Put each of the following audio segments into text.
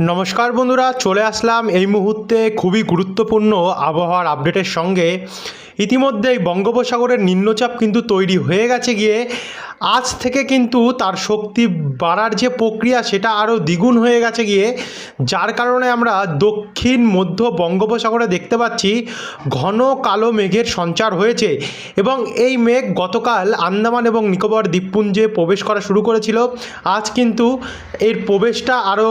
নমস্কার বন্ধুরা, চলে আসলাম এই মুহূর্তে খুবই গুরুত্বপূর্ণ আবহাওয়ার আপডেটের সঙ্গে। ইতিমধ্যেই বঙ্গোপসাগরের নিম্নচাপ কিন্তু তৈরি হয়ে গেছে গিয়ে। আজ থেকে কিন্তু তার শক্তি বাড়ার যে প্রক্রিয়া সেটা আরও দ্বিগুণ হয়ে গেছে গিয়ে, যার কারণে আমরা দক্ষিণ মধ্য বঙ্গোপসাগরে দেখতে পাচ্ছি ঘন কালো মেঘের সঞ্চার হয়েছে এবং এই মেঘ গতকাল আন্দামান এবং নিকোবর দ্বীপপুঞ্জে প্রবেশ করা শুরু করেছিল। আজ কিন্তু এর প্রবেশটা আরও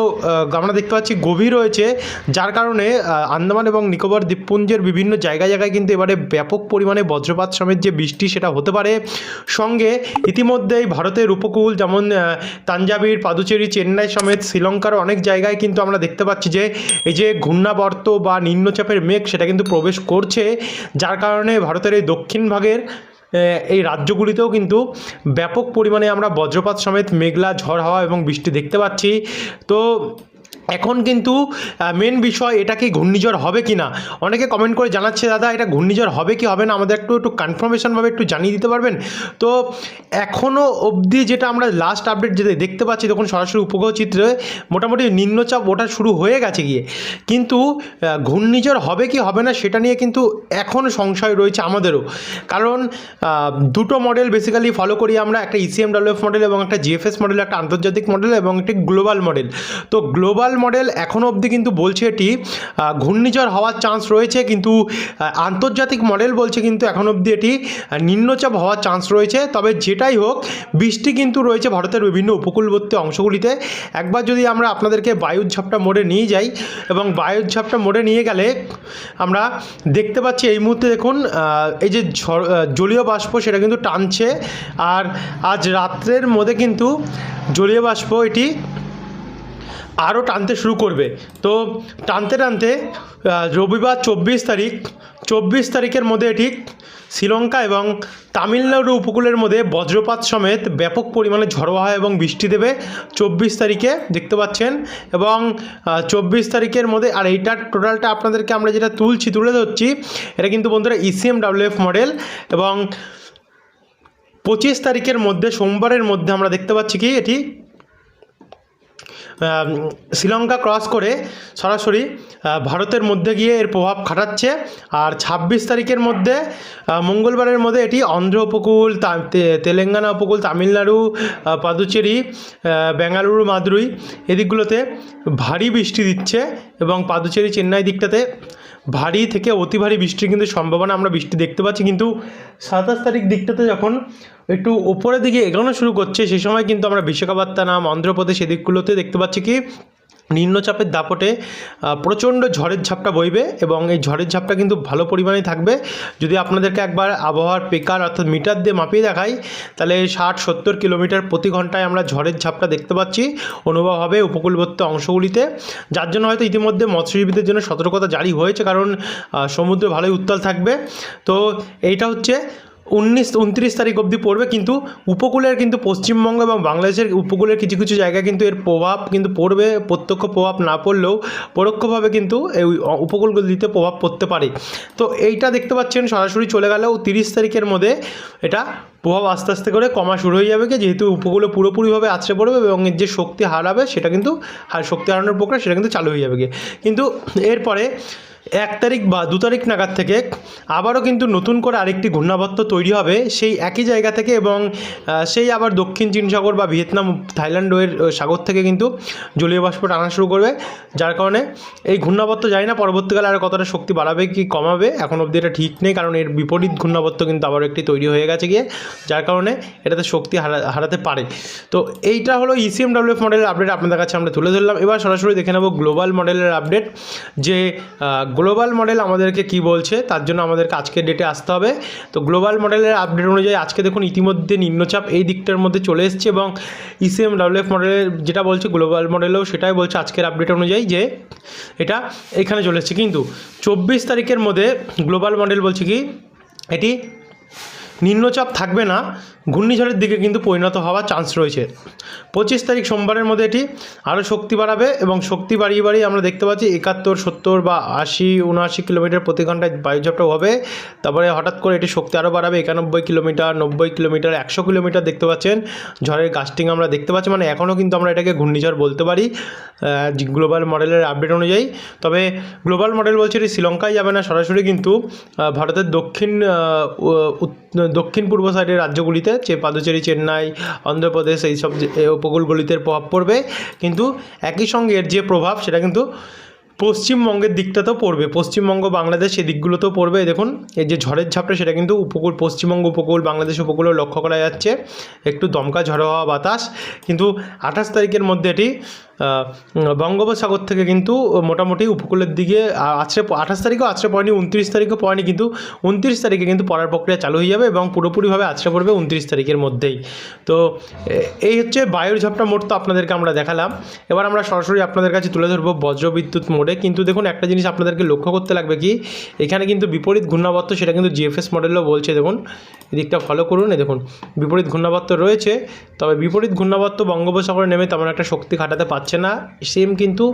আমরা দেখতে পাচ্ছি গভীর হয়েছে, যার কারণে আন্দামান এবং নিকোবর দ্বীপপুঞ্জের বিভিন্ন জায়গায় জায়গায় কিন্তু এবারে ব্যাপক পরিমাণে বজ্রপাত সমেত যে বৃষ্টি সেটা হতে পারে। সঙ্গে ইতিমধ্যেই ভারতের উপকূল যেমন তাঞ্জাবির পাদুচেরি, চেন্নাই সমেত শ্রীলঙ্কার অনেক জায়গায় কিন্তু আমরা দেখতে পাচ্ছি যে, এই যে ঘূর্ণাবর্ত বা নিম্নচাপের মেঘ সেটা কিন্তু প্রবেশ করছে, যার কারণে ভারতের এই দক্ষিণ ভাগের এই রাজ্যগুলিতেও কিন্তু ব্যাপক পরিমাণে আমরা বজ্রপাত সমেত মেঘলা ঝড় হাওয়া এবং বৃষ্টি দেখতে পাচ্ছি। তো এখন কিন্তু মেন বিষয় এটা কি ঘূর্ণিঝড় হবে কি না? অনেকে কমেন্ট করে জানাচ্ছে, দাদা, এটা ঘূর্ণিঝড় হবে কি হবে না? আমাদের একটু একটু কনফার্মেশনভাবে একটু জানিয়ে দিতে পারবেন? তো এখনও অবধি যেটা আমরা লাস্ট আপডেট যেটা দেখতে পাচ্ছি তখন সরাসরি উপগ্রহ চিত্রে মোটামুটি নিম্নচাপ ওটা শুরু হয়ে গেছে গিয়ে। কিন্তু ঘূর্ণিঝড় হবে কি হবে না সেটা নিয়ে কিন্তু এখন সংশয় রয়েছে আমাদেরও। কারণ দুটো মডেল বেসিক্যালি ফলো করি আমরা, একটা E ইসিএম ডাব্লিউএফ মডেল এবং একটা জিএফএস মডেল একটা আন্তর্জাতিক মডেল এবং একটি গ্লোবাল মডেল তো গ্লোবাল মডেল এখনও অবধি কিন্তু বলছে এটি ঘূর্ণিঝড় হওয়ার চান্স রয়েছে, কিন্তু আন্তর্জাতিক মডেল বলছে কিন্তু এখন অবধি এটি নিম্নচাপ হওয়ার চান্স রয়েছে। তবে যেটাই হোক, বৃষ্টি কিন্তু রয়েছে ভারতের বিভিন্ন উপকূলবর্তী অংশগুলিতে। একবার যদি আমরা আপনাদেরকে বায়ুর ঝাপটা মোড়ে নিয়ে যাই এবং বায়ুর ঝাপটা মোড়ে নিয়ে গেলে আমরা দেখতে পাচ্ছি এই মুহূর্তে দেখুন এই যে জলীয় বাষ্প সেটা কিন্তু টানছে। আর আজ রাত্রের মধ্যে কিন্তু জলীয় বাষ্প এটি আরও টানতে শুরু করবে। তো টানতে টানতে রবিবার চব্বিশ তারিখ, চব্বিশ তারিখের মধ্যে এটি শ্রীলঙ্কা এবং তামিলনাড়ু উপকূলের মধ্যে বজ্রপাত সমেত ব্যাপক পরিমাণে ঝড়ো হয় এবং বৃষ্টি দেবে চব্বিশ তারিখে, দেখতে পাচ্ছেন। এবং চব্বিশ তারিখের মধ্যে, আর এইটার টোটালটা আপনাদেরকে আমরা যেটা তুলছি, তুলে ধরছি, এটা কিন্তু বন্ধুরা ইসিএম ডাব্লিউএফ মডেল এবং পঁচিশ তারিখের মধ্যে, সোমবারের মধ্যে আমরা দেখতে পাচ্ছি কি, এটি শ্রীলঙ্কা ক্রস করে সরাসরি ভারতের মধ্যে গিয়ে এর প্রভাব খাটাচ্ছে। আর ছাব্বিশ তারিখের মধ্যে মঙ্গলবারের মধ্যে এটি অন্ধ্র উপকূল তেলেঙ্গানা উপকূল, তামিলনাড়ু পাদুচেরি বেঙ্গালুরু, মাদুরই এদিকগুলোতে ভারী বৃষ্টি দিচ্ছে এবং পাদুচেরি চেন্নাই দিকটাতে ভারী থেকে অতি ভারী বৃষ্টির কিন্তু সম্ভাবনা আমরা বৃষ্টি দেখতে পাচ্ছি। কিন্তু সাতাশ তারিখ দিকটাতে যখন একটু ওপরের দিকে এগোনো শুরু করছে, সে সময় কিন্তু আমরা বিশাখাপাত্তানাম, অন্ধ্রপ্রদেশ এদিকগুলোতে দেখতে পাচ্ছি কি নিম্নচাপের দাপটে প্রচণ্ড ঝড়ের ঝাপটা বইবে এবং এই ঝড়ের ঝাপটা কিন্তু ভালো পরিমাণে থাকবে। যদি আপনাদেরকে একবার আবহাওয়ার পেকার অর্থাৎ মিটার দিয়ে মাপিয়ে দেখাই, তাহলে ষাট, সত্তর কিলোমিটার প্রতি ঘন্টায় আমরা ঝড়ের ঝাপটা দেখতে পাচ্ছি। অনুভব হবে উপকূলবর্তী অংশগুলিতে, যার জন্য হয়তো ইতিমধ্যে মৎস্যজীবীদের জন্য সতর্কতা জারি হয়েছে কারণ সমুদ্র ভালোই উত্তাল থাকবে। তো এইটা হচ্ছে উনিশ, উনত্রিশ তারিখ অবধি পড়বে, কিন্তু উপকূলের কিন্তু পশ্চিমবঙ্গ এবং বাংলাদেশের উপকূলের কিছু কিছু জায়গায় কিন্তু এর প্রভাব কিন্তু পড়বে, প্রত্যক্ষ প্রভাব না পড়লেও পরোক্ষভাবে কিন্তু এই উপকূলগুলিতে প্রভাব পড়তে পারে। তো এইটা দেখতে পাচ্ছেন, সরাসরি চলে গেলেও তিরিশ তারিখের মধ্যে। এটা প্রভাব আস্তে আস্তে করে কমা শুরু হয়ে যাবে যেহেতু উপকূলে পুরোপুরিভাবে আছড়ে পড়বে এবং এর যে শক্তি হারাবে, সেটা কিন্তু, শক্তি হারানোর প্রক্রিয়া, সেটা কিন্তু চালু হয়ে যাবে কিন্তু এরপরে এক তারিখ বা দু তারিখ নাগাদ থেকে আবারও কিন্তু নতুন করে আরেকটি ঘূর্ণাবর্ত তৈরি হবে। সেই একই জায়গা থেকে এবং সেই আবার দক্ষিণ চীন সাগর বা ভিয়েতনাম, থাইল্যান্ড ওয়ের সাগর থেকে কিন্তু জলীয় বাষ্প টানা শুরু করবে। যার কারণে এই ঘূর্ণাবর্ত যায় না পরবর্তীকালে আর কতটা শক্তি বাড়াবে কি কমাবে, এখন অবধি এটা ঠিক নেই কারণ এর বিপরীত ঘূর্ণাবর্ত কিন্তু আবারও একটি তৈরি হয়ে গেছে গিয়ে, যার কারণে এটাতে শক্তি হারা, হারাতে পারে। তো এইটা হলো E ইসিএম ডাব্লিউএফ মডেলের আপডেট আপনাদের কাছে আমরা তুলে ধরলাম। এবার সরাসরি দেখে নেব গ্লোবাল মডেলের আপডেট যে গ্লোবাল মডেল আমাদেরকে কি বলছে, তার জন্য আমাদেরকে আজকের ডেটে আসতে হবে। তো গ্লোবাল মডেলের আপডেট অনুযায়ী আজকে দেখুন ইতিমধ্যে নিম্নচাপ এই দিকটার মধ্যে চলে এসছে এবং ইসিএম ডাব্লুএফ মডেলের যেটা বলছে গ্লোবাল মডেলেও সেটাই বলছে আজকের আপডেট অনুযায়ী যে এটা এখানে চলে এসছে। কিন্তু চব্বিশ তারিখের মধ্যে গ্লোবাল মডেল বলছে কি? এটি নিম্নচাপ থাকবে না, ঘূর্ণিঝড়ের দিকে কিন্তু পরিণত হওয়ার চান্স রয়েছে। পঁচিশ তারিখ সোমবারের মধ্যে এটি আরও শক্তি বাড়াবে এবং শক্তি বাড়িয়ে বাড়িয়ে আমরা দেখতে পাচ্ছি একাত্তর, সত্তর বা আশি, উনআশি কিলোমিটার প্রতি ঘন্টায় বায়ুঝড়টা হবে। তারপরে হঠাৎ করে এটি শক্তি আরও বাড়াবে, একানব্বই কিলোমিটার, নব্বই কিলোমিটার, একশো কিলোমিটার দেখতে পাচ্ছেন। ঝড়ের গাস্টিং আমরা দেখতে পাচ্ছি মানে এখনও কিন্তু আমরা এটাকে ঘূর্ণিঝড় বলতে পারি গ্লোবাল মডেলের আপডেট অনুযায়ী। তবে গ্লোবাল মডেল বলছে এটি শ্রীলঙ্কায় যাবে না, সরাসরি কিন্তু ভারতের দক্ষিণ দক্ষিণ পূর্ব সাইডের রাজ্যগুলিতে, যে পাদুচেরি, চেন্নাই, অন্ধ্রপ্রদেশ এই সব যে- উপকূলগুলিতে প্রভাব পড়বে। কিন্তু একই সঙ্গে এর যে প্রভাব, সেটা কিন্তু পশ্চিমবঙ্গের দিকটাতেও পড়বে। পশ্চিমবঙ্গ, বাংলাদেশ এই দিকগুলোতেও পড়বে। দেখুন, এই যে ঝড়ের ঝাপটা, সেটা কিন্তু উপকূল, পশ্চিমবঙ্গ উপকূল, বাংলাদেশ উপকূলেও লক্ষ্য করা যাচ্ছে। একটু দমকা ঝড়ো হওয়া বাতাস। কিন্তু আঠাশ তারিখের মধ্যে এটি বঙ্গোপসাগর থেকে কিন্তু মোটামুটি উপকূলের দিকে আছড়ে আঠাশ তারিখেও আছড়ে পড়েনি, উনত্রিশ তারিখও পড়েনি, কিন্তু উনত্রিশ তারিখে কিন্তু পড়ার প্রক্রিয়া চালু হয়ে যাবে এবং পুরোপুরিভাবে আছড়ে পড়বে উনত্রিশ তারিখের মধ্যেই। তো এই হচ্ছে বায়ুর ঝাপটা মোট তো আপনাদেরকে আমরা দেখালাম। এবার আমরা সরাসরি আপনাদের কাছে তুলে ধরবো বজ্রবিদ্যুৎ মোডে কিন্তু দেখুন একটা জিনিস আপনাদেরকে লক্ষ্য করতে লাগবে কি, এখানে কিন্তু বিপরীত ঘূর্ণাবর্ত সেটা কিন্তু জিএফএস মডেলও বলছে দেখুন। এদিকটা ফলো করুন দেখুন, বিপরীত ঘূর্ণাবর্ত রয়েছে, তবে বিপরীত ঘূর্ণাবর্ত বঙ্গোপসাগরে নেমে তেমন একটা শক্তি খাটাতে পারছে না সেম কিন্তু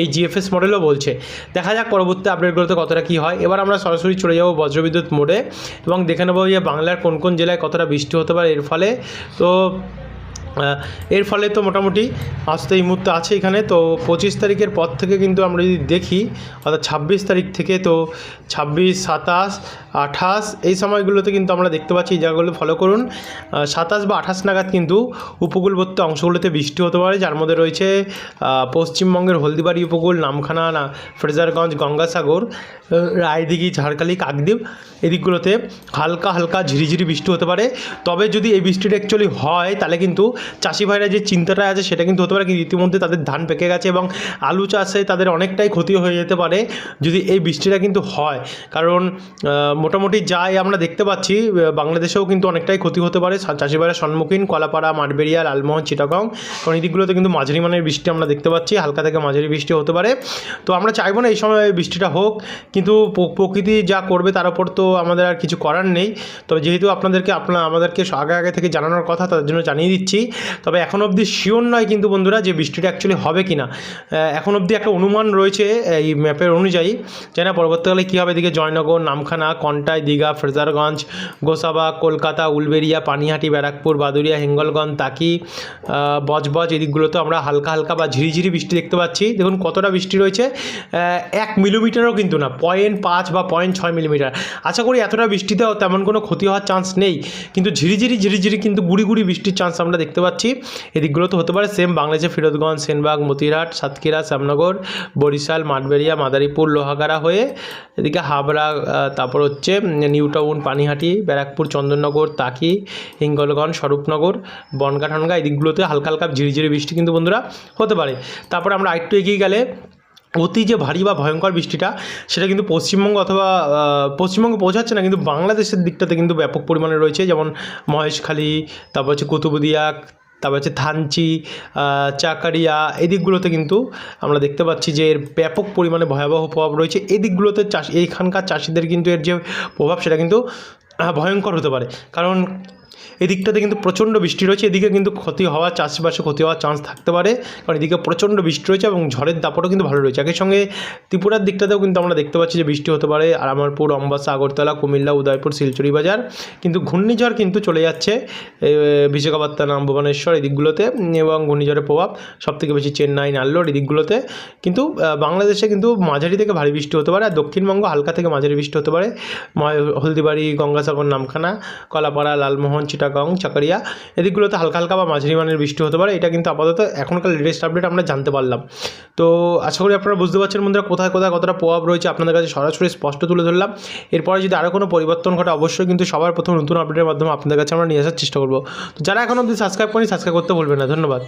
এই জিএফএস মডেলও বলছে। দেখা যাক পরবর্তী আপডেটগুলোতে কতটা কী হয়। এবার আমরা সরাসরি চলে যাব বজ্রবিদ্যুৎ মোডে এবং দেখে নেব যে বাংলার কোন কোন জেলায় কতটা বৃষ্টি হতে পারে এর ফলে। তো এর ফলে তো মোটামুটি আজ তো এই মুহূর্তে আছে এখানে। তো পঁচিশ তারিখের পর থেকে কিন্তু আমরা যদি দেখি, অর্থাৎ ছাব্বিশ তারিখ থেকে তো ছাব্বিশ, সাতাশ আঠাশ, এই সময়গুলোতে কিন্তু আমরা দেখতে পাচ্ছি এই জায়গাগুলো ফলো করুন। সাতাশ বা আঠাশ নাগাদ কিন্তু উপকূলবর্তী অংশগুলোতে বৃষ্টি হতে পারে, যার মধ্যে রয়েছে পশ্চিমবঙ্গের হলদিবাড়ি উপকূল, নামখানা, না, ফ্রেজারগঞ্জ, গঙ্গাসাগর রায়দিঘি, ঝাড়খালি, কাকদ্বীপ, এদিকগুলোতে হালকা হালকা ঝিরিঝিরি বৃষ্টি হতে পারে। তবে যদি এই বৃষ্টিটা অ্যাকচুয়ালি হয়, তাহলে কিন্তু চাষি ভাইরা যে চিন্তাটা আছে, সেটা কিন্তু হতে পারে, কিন্তু ইতিমধ্যে তাদের ধান পেকে গেছে এবং আলু চাষে তাদের অনেকটাই ক্ষতি হয়ে যেতে পারে যদি এই বৃষ্টিটা কিন্তু হয়। কারণ মোটামুটি যাই আমরা দেখতে পাচ্ছি বাংলাদেশেও কিন্তু অনেকটাই ক্ষতি হতে পারে। সা- চাষি ভাইরা সম্মুখীন কলাপাড়া, মাঠবেড়িয়া, লালমোহন, চিটাগং কারণ এই দিকগুলোতে কিন্তু মাঝারি মানের বৃষ্টি আমরা দেখতে পাচ্ছি। হালকা থেকে মাঝারি বৃষ্টি হতে পারে। তো আমরা চাইব না এই সময় বৃষ্টিটা হোক, কিন্তু প্রকৃতি যা করবে তার উপর তো আমাদের আর কিছু করার নেই। তবে যেহেতু আপনাদেরকে আপনার আমাদেরকে আগে আগে থেকে জানানোর কথা তার জন্য জানিয়ে দিচ্ছি। তবে এখন অবধি শিওর নয় কিন্তু বন্ধুরা যে বৃষ্টিটা অ্যাকচুয়ালি হবে কি না এখন অবধি একটা অনুমান রয়েছে, এই ম্যাপের অনুযায়ী। জানি পরবর্তীকালে কী হবে, এদিকে জয়নগর, নামখানা কন্টাই দীঘা, ফ্রেজারগঞ্জ, গোসাবা, কলকাতা উলবেরিয়া পানিহাটি, ব্যারাকপুর বাদুরিয়া হিঙ্গলগঞ্জ, তাকি বজবজ, এদিকগুলোতে আমরা হালকা হালকা বা ঝিরিঝিরি বৃষ্টি দেখতে পাচ্ছি। দেখুন কতটা বৃষ্টি রয়েছে। এক মিলিমিটারও কিন্তু না, পয়েন্ট পাঁচ বা পয়েন্ট ছয় মিলিমিটার। আশা করি এতটা বৃষ্টিতেও তেমন কোনো ক্ষতি হওয়ার চান্স নেই। কিন্তু ঝিরিঝিরি ঝিরিঝিরি কিন্তু গুড়ি গুড়ি বৃষ্টির চান্স আমরা দেখতে পাচ্ছি। এদিকগুলো তো হতে পারে সেম বাংলাদেশে ফিরোজগঞ্জ, সেনবাগ, মতিরহাট, সাতক্ষীরা, শ্যামনগর, বরিশাল, মাঠবেড়িয়া, মাদারীপুর, লোহাগাড়া হয়ে এদিকে হাবড়া তারপর হচ্ছে উম, নিউ টাউন পানিহাটি ব্যারাকপুর চন্দননগর তাকি হিঙ্গলগঞ্জ স্বরূপনগর বনগা ঠনগা এই দিকগুলোতে হালকা হালকা ঝিরিঝিরি বৃষ্টি কিন্তু বন্ধুরা হতে পারে। তারপরে আমরা আরেকটু এগিয়ে গেলে অতি যে ভারী বা ভয়ঙ্কর বৃষ্টিটা সেটা কিন্তু পশ্চিমবঙ্গ অথবা পশ্চিমবঙ্গে পৌঁছাচ্ছে না কিন্তু বাংলাদেশের দিকটাতে কিন্তু ব্যাপক পরিমাণে রয়েছে। যেমন মহেশখালী তারপর হচ্ছে কুতুবদিয়া তারপর হচ্ছে থানচি চাকারিয়া, এদিকগুলোতে কিন্তু আমরা দেখতে পাচ্ছি যে এর ব্যাপক পরিমাণে ভয়াবহ প্রভাব রয়েছে। এদিকগুলোতে চাষ, এইখানকার চাষিদের কিন্তু এর যে প্রভাব সেটা কিন্তু ভয়ঙ্কর হতে পারে। কারণ এদিকটাতে কিন্তু প্রচণ্ড বৃষ্টি রয়েছে, এদিকে কিন্তু ক্ষতি হওয়ার চাষবাসে ক্ষতি হওয়ার চান্স থাকতে পারে। কারণ এদিকে প্রচণ্ড বৃষ্টি রয়েছে এবং ঝড়ের দাপটও কিন্তু ভালো রয়েছে। একই সঙ্গে ত্রিপুরার দিকটাতেও কিন্তু আমরা দেখতে পাচ্ছি যে বৃষ্টি হতে পারে। আরামারপুর, অম্বাসা, আগরতলা, কুমিল্লা, উদয়পুর, শিলচুরি বাজার। কিন্তু ঘূর্ণিঝড় কিন্তু চলে যাচ্ছে বিশাখাপত্তনম, ভুবনেশ্বর এই দিকগুলোতে এবং ঘূর্ণিঝড়ের প্রভাব সবথেকে বেশি চেন্নাই, নাল্লোর এই দিকগুলোতে কিন্তু বাংলাদেশে কিন্তু মাঝারি থেকে ভারী বৃষ্টি হতে পারে আর দক্ষিণবঙ্গ হালকা থেকে মাঝারি বৃষ্টি হতে পারে। হলদিবাড়ি, গঙ্গাসাগর, নামখানা, কলাপাড়া, লালমোহন চিটাগং, চাকরিয়া, এদিকগুলোতে হালকা হালকা বা মাঝারি মানের বৃষ্টি হতে পারে। এটা কিন্তু আপাতত এখনকার লেটেস্ট আপডেট আমরা জানতে পারলাম। তো আশা করি আপনারা বুঝতে পারছেন বন্ধুরা কোথায় কোথায় কতটা প্রভাব রয়েছে আপনাদের কাছে সরাসরি স্পষ্ট তুলে ধরলাম। এরপরে যদি আরও কোনো পরিবর্তন ঘটে, অবশ্যই কিন্তু সবার প্রথম নতুন আপডেটের মাধ্যমে আপনাদের কাছে আমরা নিয়ে আসার চেষ্টা করব। তো যারা এখন অবধি সাবস্ক্রাইব করেন সাবস্ক্রাইব করতে বলবেন না। ধন্যবাদ।